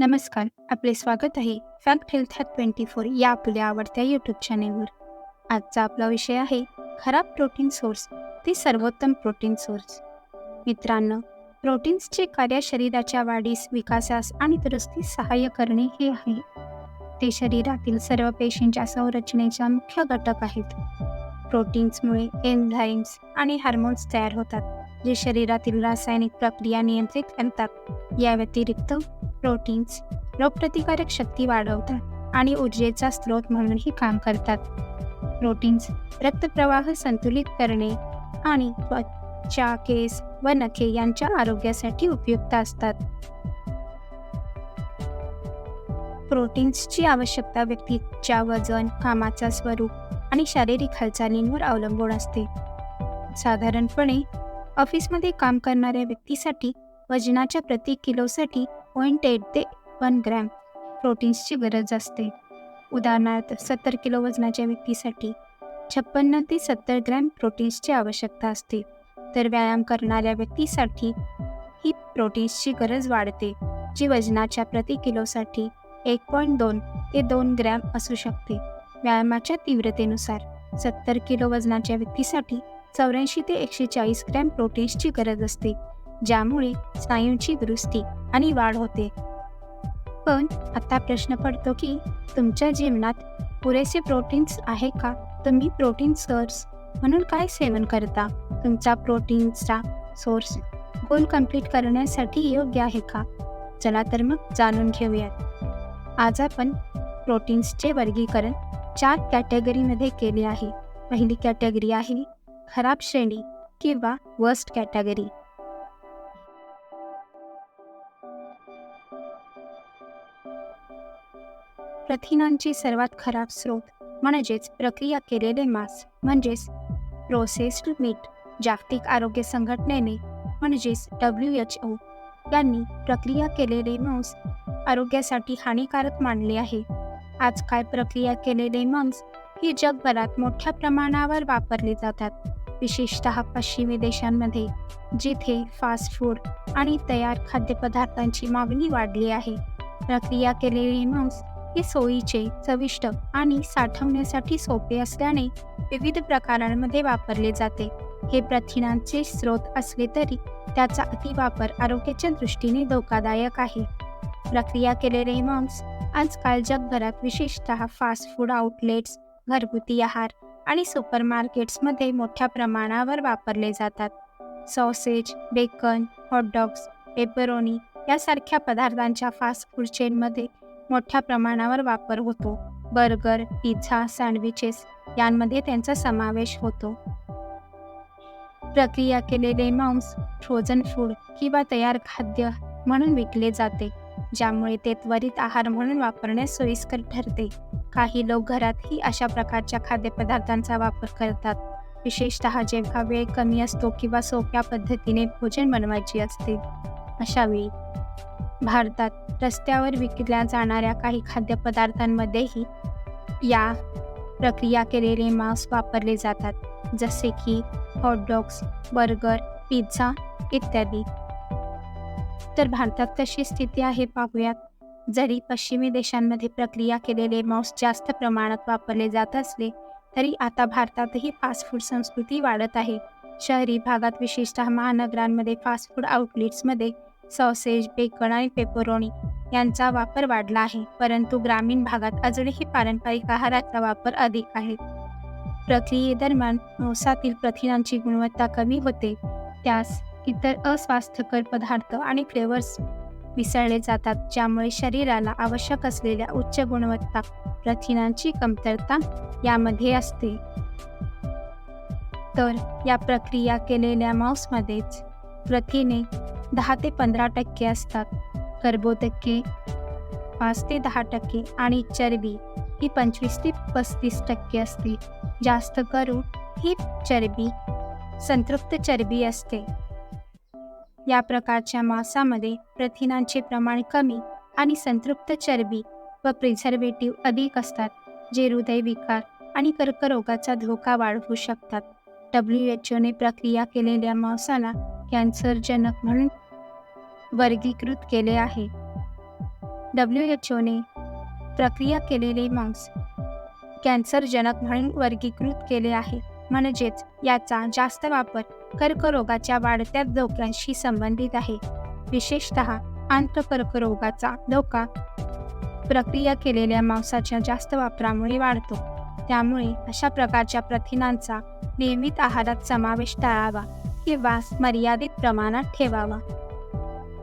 नमस्कार आपले स्वागत आहे fact health hat twenty four या आपल्या आवडत्या यूट्यूब चॅनेलवर आजचा आपला विषय आहे खराब प्रोटीन सोर्स ते सर्वोत्तम प्रोटीन सोर्स मित्रांनो प्रोटीन्सचे कार्य शरीराच्या वाढीस विकासास आणि दुरुस्तीस सहाय्य करणे हे आहे. ते शरीरातील सर्व पेशींच्या संरचनेचा मुख्य घटक आहेत. प्रोटीन्समुळे एन्झाईम्स आणि हार्मोन्स तयार होतात जे शरीरातील रासायनिक प्रक्रिया नियंत्रित करतात. या व्यतिरिक्त प्रोटीन्स रोगप्रतिकारक शक्ती वाढवतात आणि ऊर्जेचा स्रोत म्हणूनही काम करतात. प्रोटीन्स रक्तप्रवाह संतुलित करणे आणि त्वचा केस व नखे यांच्या आरोग्यासाठी उपयुक्त असतात. प्रोटीन्सची आवश्यकता व्यक्तीच्या वजन कामाचा स्वरूप आणि शारीरिक हालचालींवर अवलंबून असते. साधारणपणे ऑफिसमध्ये काम करणाऱ्या व्यक्तीसाठी वजनाच्या प्रति किलोसाठी पॉईंट एट ते वन ग्रॅम प्रोटीन्सची गरज असते. उदाहरणार्थ सत्तर किलो वजनाच्या व्यक्तीसाठी छप्पन्न ते सत्तर ग्रॅम प्रोटीन्सची आवश्यकता असते. तर व्यायाम करणाऱ्या व्यक्तीसाठी ही प्रोटीन्सची गरज वाढते जी वजनाच्या प्रति किलोसाठी एक पॉईंट दोन ते दोन ग्रॅम असू शकते. व्यायामाच्या तीव्रतेनुसार सत्तर किलो वजनाच्या व्यक्तीसाठी चौऱ्याऐंशी ते एकशे चाळीस ग्रॅम प्रोटीन्सची गरज असते. ज्यामुळे स्नायूंची दुरुस्ती आणि वाढ होते. पण आता प्रश्न पडतो की तुमच्या जीवनात पुरेसे प्रोटीन्स आहे का? तुम्ही प्रोटीन सोर्स म्हणून काय सेवन करता? तुमचा प्रोटीन्सचा सोर्स गोल कंप्लीट करण्यासाठी योग्य आहे का? चला तर मग जाणून घेऊयात. आज आपण प्रोटीन्सचे वर्गीकरण चार कॅटेगरीमध्ये केले आहे. पहिली कॅटेगरी आहे खराब श्रेणी किंवा वर्स्ट कॅटेगरी प्रथिनांची सर्वात खराब स्रोत म्हणजेच प्रक्रिया केलेले मांस म्हणजेच प्रोसेस्ड मीठ जागतिक आरोग्य संघटनेने म्हणजेच डब्ल्यू एच ओ यांनी प्रक्रिया केलेले मांस आरोग्यासाठी हानिकारक मानले आहे. आजकाल प्रक्रिया केलेले मांस ही जगभरात मोठ्या प्रमाणावर वापरली जातात. विशेषतः पश्चिमी देशांमध्ये जिथे फास्ट फूड आणि तयार खाद्यपदार्थांची मागणी वाढली आहे. प्रक्रिया केलेले मांस हे सोयीचे चविष्ट आणि साठवण्यासाठी सोपे असल्याने विविध प्रकारांमध्ये वापरले जाते. हे प्रथिनांचे स्रोत असले तरी त्याचा अतिवापर आरोग्याच्या दृष्टीने धोकादायक आहे. प्रक्रिया केलेले मांस आजकाल जगभरात विशेषतः फास्ट फूड आउटलेट्स घरगुती आहार आणि सुपर मार्केट्समध्ये मोठ्या प्रमाणावर वापरले जातात. सॉसेज बेकन हॉटडॉग्स पेपरोनी यासारख्या पदार्थांच्या फास्ट फूड चेनमध्ये मोठ्या प्रमाणावर वापर होतो. बर्गर पिझ्झा सँडविचेस यांमध्ये त्यांचा समावेश होतो. प्रक्रिया केलेले मांस फ्रोझन फूड किंवा तयार खाद्य म्हणून विकले जाते ज्यामुळे ते त्वरित आहार म्हणून वापरण्यास सोयीस्कर ठरते. काही लोक घरातही अशा प्रकारच्या खाद्यपदार्थांचा वापर करतात. विशेषतः जेव्हा वेळ कमी असतो किंवा सोप्या पद्धतीने भोजन बनवायची असते अशा वेळी भारतात रस्त्यावर विकल्या जाणाऱ्या काही खाद्यपदार्थांमध्येही या प्रक्रिया केलेले मांस वापरले जातात. जसे की हॉटडॉग्स बर्गर पिझ्झा इत्यादी. तर भारतात कशी स्थिती आहे पाहूयात. जरी पश्चिमी देशांमध्ये प्रक्रिया केलेले मांस जास्त प्रमाणात वापरले जात असले तरी आता भारतातही फास्ट फूड संस्कृती वाढत आहे. शहरी भागात विशेषतः महानगरांमध्ये फास्ट फूड आउटलेट्समध्ये सॉसेज बेकन आणि पेपरोनी यांचा वापर वाढला आहे. परंतु ग्रामीण भागात अजूनही पारंपरिक आहाराचा वापर अधिक आहे. प्रक्रियेदरम्यान मांसातील प्रथिनांची गुणवत्ता कमी होते. त्यास इतर अस्वास्थ्यकर पदार्थ आणि फ्लेवर्स मिसळले जातात ज्यामुळे शरीराला आवश्यक असलेल्या उच्च गुणवत्ता प्रथिनांची कमतरता यामध्ये असते. तर या प्रक्रिया केलेल्या मांसमध्येच प्रथिने दहा ते पंधरा टक्के असतात. कर्बोदके पाच ते दहा टक्के आणि चरबी ही पंचवीस ते पस्तीस टक्के असते. जास्त करून ही चरबी संतृप्त चरबी असते. या प्रकारच्या मांसामध्ये प्रथिनांचे प्रमाण कमी आणि संतृप्त चरबी व प्रिझर्वेटिव्ह अधिक असतात जे हृदयविकार आणि कर्करोगाचा धोका वाढवू शकतात. डब्ल्यू एच ओने प्रक्रिया केलेल्या मांसाला कॅन्सरजनक म्हणून वर्गीकृत केले आहे. डब्ल्यू एच ओने प्रक्रिया केलेले मांस कॅन्सरजनक म्हणून वर्गीकृत केले आहे. म्हणजेच याचा जास्त वापर कर्करोगाच्या वाढत्या धोक्यांशी संबंधित आहे. विशेषत आंतकर्करोगाचा धोका प्रक्रिया केलेल्या मांसाच्या जास्त वापरामुळे वाढतो. त्यामुळे अशा प्रकारच्या प्रथिनांचा नियमित आहारात समावेश टाळावा. किंवा मर्यादित प्रमाणात ठेवावा.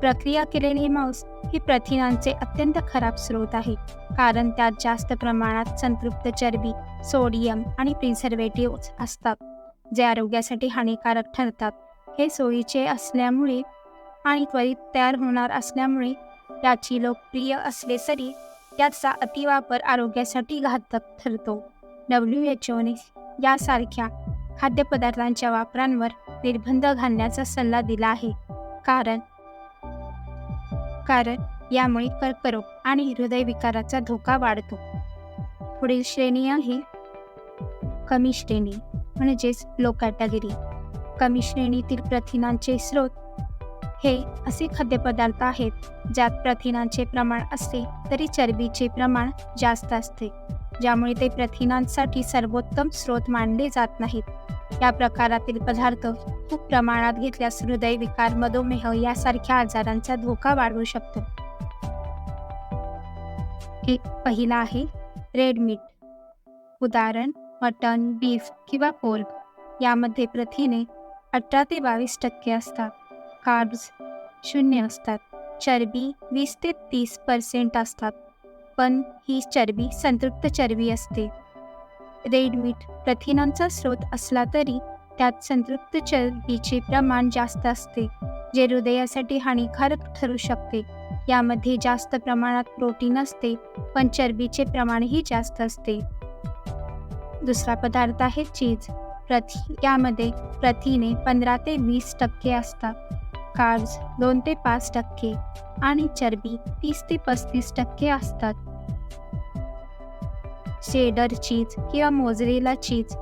प्रक्रिया केलेले मांस ही प्रथिनांचे अत्यंत खराब स्रोत आहे कारण त्यात जास्त प्रमाणात संतृप्त चरबी सोडियम आणि प्रिझर्वेटिव्ह असतात जे आरोग्यासाठी हानिकारक ठरतात. हे सोयीचे असल्यामुळे आणि त्वरित तयार होणार असल्यामुळे याची लोकप्रिय असले तरी त्याचा अतिवापर आरोग्यासाठी घातक ठरतो. डब्ल्यू एच ओने यासारख्या खाद्यपदार्थांच्या वापरांवर निर्बंध घालण्याचा सल्ला दिला आहे. कारण कारण यामुळे कर्करोग आणि हृदयविकाराचा धोका वाढतो. पुढील श्रेणी आहे कमी श्रेणी म्हणजेच लो कॅटेगरी कमी श्रेणीतील प्रथिनांचे स्रोत हे असे खाद्यपदार्थ आहेत ज्यात प्रथिनांचे प्रमाण असते तरी चरबीचे प्रमाण जास्त असते ज्यामुळे ते प्रथिनांसाठी सर्वोत्तम स्रोत मानले जात नाहीत. या प्रकारातील पदार्थ खूप प्रमाणात घेतल्यास हृदयविकार मधुमेह यासारख्या आजारांचा धोका वाढवू शकतो. एक पहिला आहे रेड मीट उदाहरण मटन बीफ किंवा पोर्क यामध्ये प्रथिने अठरा ते बावीस टक्के असतात. कार्ब्स शून्य असतात. चरबी वीस ते तीस पर्सेंट असतात. पण ही चरबी संतृप्त चरबी असते. रेड मीठ प्रथिनांचा स्रोत असला तरी त्यात संतृप्त चरबीचे प्रमाण जास्त असते जे हृदयासाठी हानिकारक ठरू शकते. यामध्ये जास्त प्रमाणात प्रोटीन असते पण चरबीचे प्रमाणही जास्त असते. दुसरा पदार्थ आहे चीज. प्रथि यामध्ये प्रथिने पंधरा ते वीस टक्के असतात. कार्ब्स दोन ते पाच टक्के आणि चरबी तीस ते पस्तीस टक्के असतात. शेडर चीज किंवा मोजरेला चीज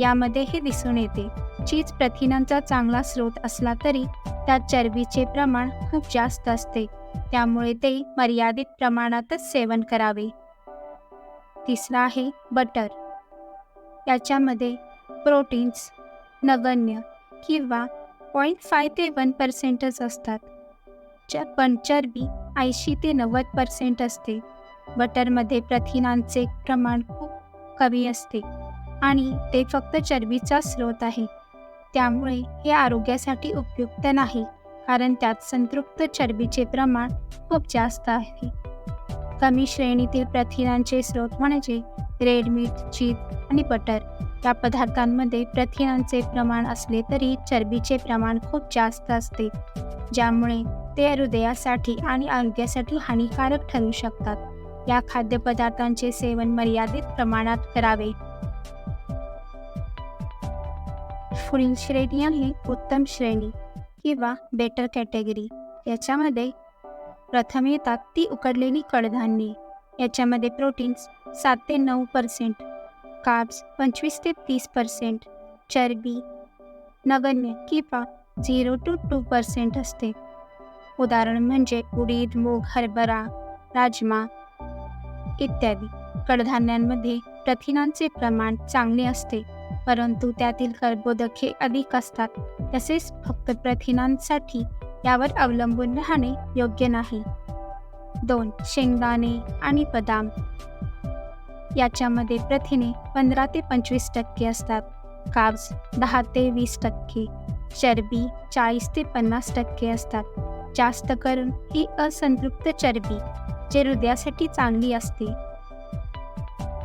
यामध्येही दिसून येते. चीज प्रथिनांचा चांगला स्रोत असला तरी त्यात चरबीचे प्रमाण खूप जास्त असते. त्यामुळे ते मर्यादित प्रमाणातच सेवन करावे. तिसरा आहे बटर. याच्यामध्ये प्रोटीन्स नगण्य किंवा पॉईंट फाय ते वन पर्सेंटच असतात. च पण चरबी ऐंशी ते नव्वद पर्सेंट असते. बटरमध्ये प्रथिनांचे प्रमाण खूप कमी असते आणि ते फक्त चरबीचा स्रोत आहे. त्यामुळे हे आरोग्यासाठी उपयुक्त नाही कारण त्यात संतृप्त चरबीचे प्रमाण खूप जास्त आहे. कमी श्रेणीतील प्रथिनांचे स्रोत म्हणजे रेड मीठ चीज आणि बटर या पदार्थांमध्ये प्रथिनांचे प्रमाण असले तरी चरबीचे प्रमाण खूप जास्त असते ज्यामुळे ते हृदयासाठी आणि आरोग्यासाठी हानिकारक ठरू शकतात. या खाद्यपदार्थांचे सेवन मर्यादित प्रमाणात करावे. पुढील श्रेणी आहे उत्तम श्रेणी किंवा बेटर कॅटेगरी याच्यामध्ये प्रथम येतात ती उकडलेली कडधान्ये. याच्यामध्ये प्रोटीन्स सात ते नऊ पर्सेंट कार्ब्स पंचवीस ते तीस पर्सेंट चरबी नगण्य किंवा झिरो टू टू पर्सेंट असते. उदाहरण म्हणजे उडीद मूग हरभरा राजमा इत्यादी. कडधान्यांमध्ये प्रथिनांचे प्रमाण चांगले असते परंतु त्यातील कर्बोदके अधिक असतात. तसेच फक्त प्रथिनांसाठी यावर अवलंबून राहणे योग्य नाही. दोन शेंगदाणे आणि बदाम. याच्यामध्ये प्रथिने पंधरा ते पंचवीस टक्के असतात. काब्स दहा ते वीस टक्के. चरबी चाळीस ते पन्नास टक्के असतात. जास्त करून ही असंतृप्त चरबी. जे हृदयासाठी चांगली असते.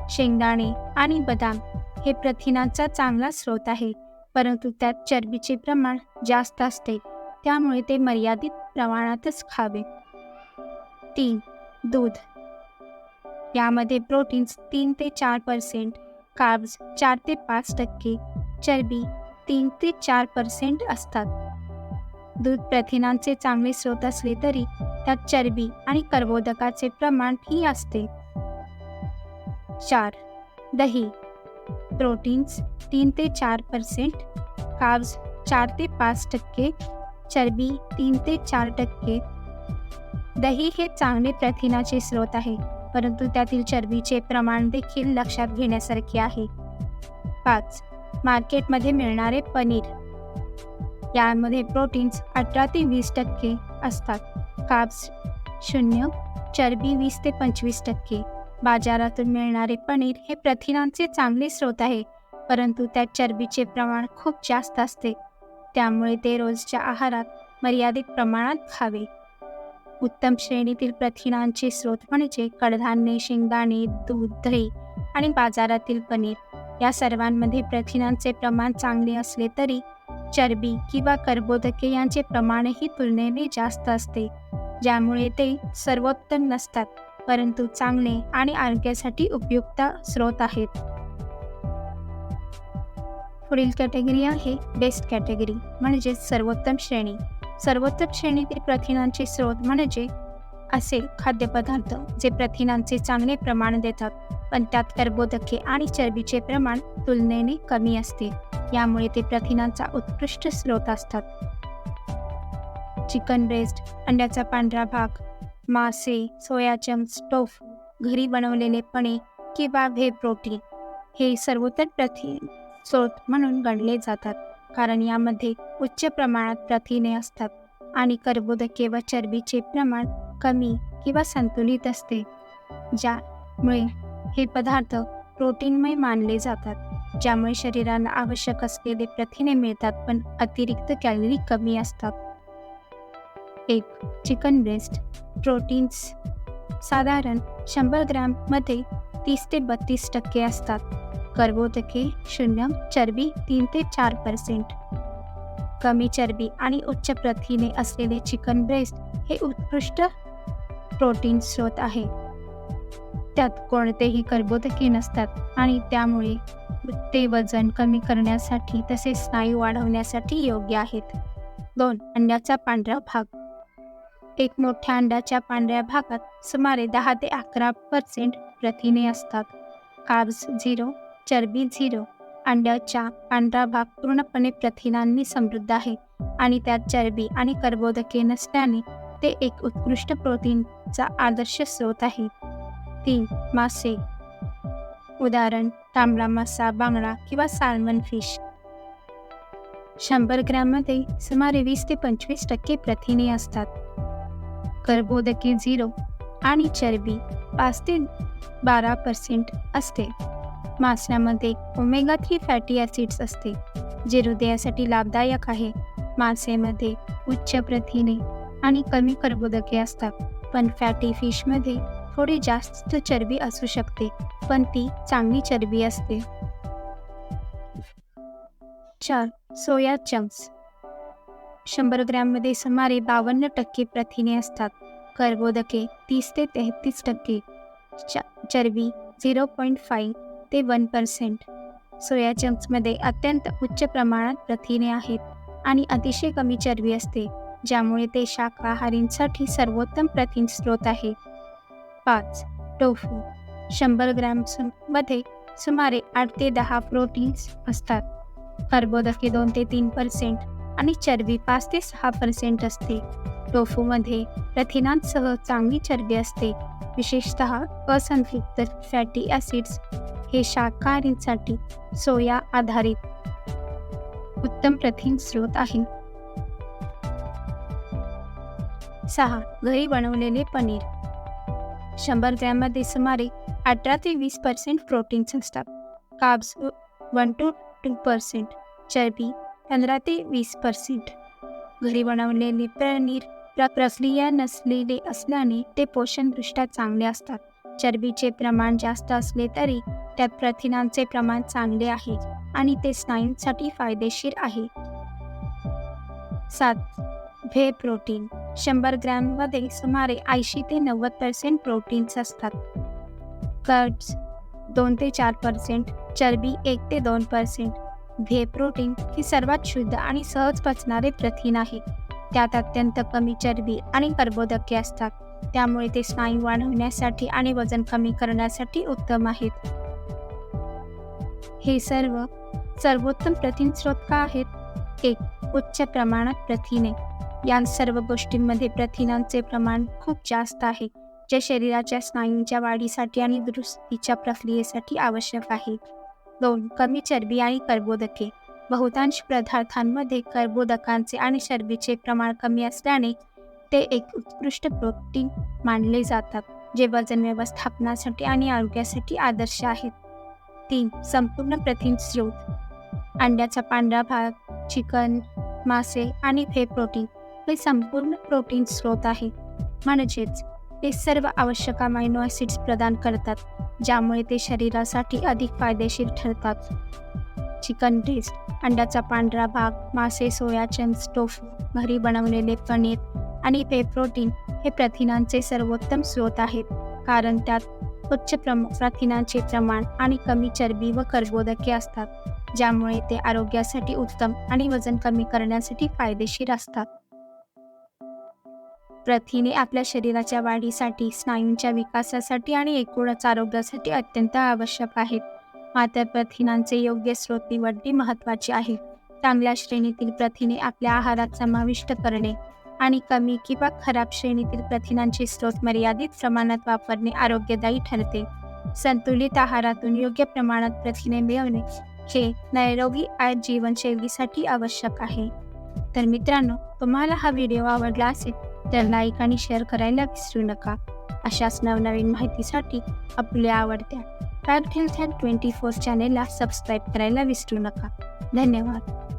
शेंगदाणे आणि बदाम हे प्रथिनांचा चांगला स्रोत आहे परंतु त्यात चरबीचे प्रमाण जास्त असते त्यामुळे ते मर्यादित प्रमाणातच खावे. तीन दूध. यामध्ये प्रोटीन्स तीन ते चार पर्सेंट कार्ब्स चार ते पाच टक्के चरबी तीन ते चार पर्सेंट असतात. दूध प्रथिनांचे चांगले स्रोत असले तरी त्यात चरबी आणि कर्बोदकाचे प्रमाण ही असते. चार. दही. प्रोटीन्स तीन ते चार पर्सेंट कार्ब्स चार ते पाच टक्के चरबी तीन ते चार टक्के. दही हे चांगले प्रथिनाचे स्रोत आहे परंतु त्यातील चरबीचे प्रमाण देखील लक्षात घेण्यासारखे आहे. पाच. मार्केटमध्ये मिळणारे पनीर. यामध्ये प्रोटीन्स अठरा ते वीस टक्के असतात. काब्स शून्य चरबी वीस ते पंचवीस टक्के. बाजारातून मिळणारे पनीर हे प्रथिनांचे चांगले स्रोत आहे परंतु त्यात चरबीचे प्रमाण खूप जास्त असते. त्यामुळे ते रोजच्या आहारात मर्यादित प्रमाणात खावे. उत्तम श्रेणीतील प्रथिनांचे स्रोत म्हणजे कडधान्ये शेंगदाणे दूध दही आणि बाजारातील पनीर. या सर्वांमध्ये प्रथिनांचे प्रमाण चांगले असले तरी चरबी किंवा कर्बोदके यांचे प्रमाणही तुलनेने जास्त असते ज्यामुळे ते सर्वोत्तम नसतात परंतु चांगले आणि आरोग्यासाठी उपयुक्त स्रोत आहेत. पुढील कॅटेगरी आहे बेस्ट कॅटेगरी म्हणजेच सर्वोत्तम श्रेणी. सर्वोत्तम श्रेणीतील प्रथिनांचे स्रोत म्हणजे असे खाद्यपदार्थ जे प्रथिनांचे चांगले प्रमाण देतात. पण त्यात कर्बोदके आणि चरबीचे प्रमाण तुलनेने कमी असते. यामुळे ते प्रथिनांचा उत्कृष्ट स्रोत असतात. चिकन ब्रेस्ट अंड्याचा पांढरा भाग मासे सोया चंक्स टोफ घरी बनवलेले पणे किंवा व्हे प्रोटीन हे सर्वोत्तम प्रथिन स्रोत म्हणून गणले जातात. कारण यामध्ये उच्च प्रमाणात प्रथिने असतात आणि कर्बोदके व चरबीचे प्रमाण कमी किंवा संतुलित असते. ज्यामुळे हे पदार्थ प्रोटीनमय मानले जातात ज्यामुळे शरीराला आवश्यक असलेले प्रथिने मिळतात पण अतिरिक्त कॅलरी कमी असतात. एक चिकन ब्रेस्ट. प्रोटीन्स साधारण शंभर ग्रॅममध्ये तीस ते बत्तीस टक्के असतात. कर्बोदके शून्य चरबी तीन ते चार पर्सेंट कमी चरबी आणि उच्च प्रथिने असलेले चिकन ब्रेस्ट हे उत्कृष्ट प्रोटीन स्रोत आहे. त्यात कोणतेही कर्बोदके नसतात. आणि त्यामुळे ते वजन कमी करण्यासाठी तसेच स्नायू वाढवण्यासाठी योग्य आहेत. दोन अंड्याचा पांढरा भाग. एक मोठ्या अंड्याच्या पांढऱ्या भागात सुमारे दहा ते अकरा पर्सेंट प्रथिने असतात. कार्ब्स झिरो चरबी झिरो अंड्याच्या पांढरा भाग पूर्णपणे प्रथिनांनी समृद्ध आहे. आणि त्यात चरबी आणि कर्बोदके नसल्याने ते एक उत्कृष्ट प्रोटीनचा आदर्श स्रोत आहे. तीन मासे. उदाहरण तांबडा मासा बांगडा किंवा साल्मन फिश शंभर ग्रॅममध्ये सुमारे वीस ते पंचवीस टक्के प्रथिने असतात. कर्बोदके झिरो आणि चरबी पाच ते बारा पर्सेंट असते. मासण्यामध्ये ओमेगा थ्री फॅटी ॲसिड्स असते जे हृदयासाठी लाभदायक आहे. मासेमध्ये उच्च प्रथिने आणि कमी कर्बोदके असतात पण फॅटी फिशमध्ये थोडी जास्त चरबी असू शकते पण ती चांगली चरबी असते. चार सोया चंक्स. शंभर ग्रॅममध्ये सुमारे बावन्न टक्के प्रथिने असतात. कर्बोदके तीस ते तेहतीस टक्के. चरबी झिरो पॉईंट फाईव्ह ते वन पर्सेंट. सोया चंक्समध्ये अत्यंत उच्च प्रमाणात प्रथिने आहेत आणि अतिशय कमी चरबी असते ज्यामुळे ते शाकाहारींसाठी सर्वोत्तम प्रथिन स्रोत आहे. पाच. टोफू. शंभर ग्रॅम्समध्ये सुमारे आठ ते दहा प्रोटीन्स असतात. कर्बोदके दोन ते तीन पर्सेंट आणि चरबी पाच ते सहा पर्सेंट असते. टोफूमध्ये प्रथिनांसह चांगली चरबी असते. विशेषतः असंतृप्त फॅटी ॲसिड्स हे शाकाहारींसाठी सोया आधारित उत्तम प्रथिन स्रोत आहे. सहा. घरी बनवलेले पनीर. शंभर ग्रॅममध्ये सुमारे अठरा ते वीस पर्सेंट प्रोटीन्स असतात. Carbs one to two percent चरबी पंधरा ते वीस पर्सेंट घरी बनवलेले पनीर प्रक्रिया नसलेले असल्याने ते पोषणदृष्ट्या चांगले असतात. चरबीचे प्रमाण जास्त असले तरी त्यात प्रथिनांचे प्रमाण चांगले आहे आणि ते स्नायूंसाठी फायदेशीर आहे. सात व्हे प्रोटीन शंभर ग्रॅममध्ये सुमारे ऐंशी ते नव्वद पर्सेंट प्रोटीन्स असतात. कर्ड्स दोन ते चार पर्सेंट चरबी एक ते दोन पर्सेंट व्हे प्रोटीन ही सर्वात शुद्ध आणि सहज पचणारे प्रथिन आहे. त्यात अत्यंत कमी चरबी आणि कर्बोदके असतात. त्यामुळे ते स्नायू वाढवण्यासाठी आणि वजन कमी करण्यासाठी उत्तम आहेत. हे सर्व सर्वोत्तम प्रथिन स्रोत का आहेत? एक उच्च प्रमाणात प्रथिने या सर्व गोष्टींमध्ये प्रथिनांचे प्रमाण खूप जास्त आहे जे शरीराच्या स्नायूंच्या वाढीसाठी आणि दुरुस्तीच्या प्रक्रियेसाठी आवश्यक आहे. दोन कमी चरबी आणि कर्बोदके. बहुतांश पदार्थांमध्ये कर्बोदकांचे आणि चरबीचे प्रमाण कमी असल्याने ते एक उत्कृष्ट प्रोटीन मानले जातात जे वजन व्यवस्थापनासाठी आणि आरोग्यासाठी आदर्श आहेत. तीन संपूर्ण प्रथिन स्रोत. अंड्याचा पांढरा भाग चिकन मासे आणि हे प्रोटीन. हे संपूर्ण प्रोटीन स्रोत आहे. म्हणजेच ते सर्व आवश्यक अमायनो ॲसिड्स प्रदान करतात ज्यामुळे ते शरीरासाठी अधिक फायदेशीर ठरतात. चिकन ब्रेस्ट अंड्याचा पांढरा भाग मासे सोया चंक्स टोफू घरी बनवलेले पनीर आणि पे प्रोटीन हे प्रथिनांचे सर्वोत्तम स्रोत आहेत. कारण त्यात उच्च प्रम प्रथिनांचे प्रमाण आणि कमी चरबी व कर्बोदके असतात ज्यामुळे ते आरोग्यासाठी उत्तम आणि वजन कमी करण्यासाठी फायदेशीर असतात. प्रथिने आपल्या शरीराच्या वाढीसाठी स्नायूंच्या विकासासाठी आणि एकूणच आरोग्यासाठी अत्यंत आवश्यक आहेत. मात्र प्रथिनांचे योग्य स्रोत निवडणे महत्त्वाचे आहे. चांगल्या श्रेणीतील प्रथिने आपल्या आहारात समाविष्ट करणे आणि कमी किंवा खराब श्रेणीतील प्रथिनांचे स्रोत मर्यादित प्रमाणात वापरणे आरोग्यदायी ठरते. संतुलित आहारातून योग्य प्रमाणात प्रथिने मिळवणे हे नैरोगी आ- जीवनशैलीसाठी आवश्यक आहे. तर मित्रांनो तुम्हाला हा व्हिडिओ आवडला असेल तर लाईक आणि शेअर करायला विसरू नका. अशाच नवनवीन माहितीसाठी आपल्या आवडत्या fact health and twenty four चॅनेलला सबस्क्राईब करायला विसरू नका. धन्यवाद.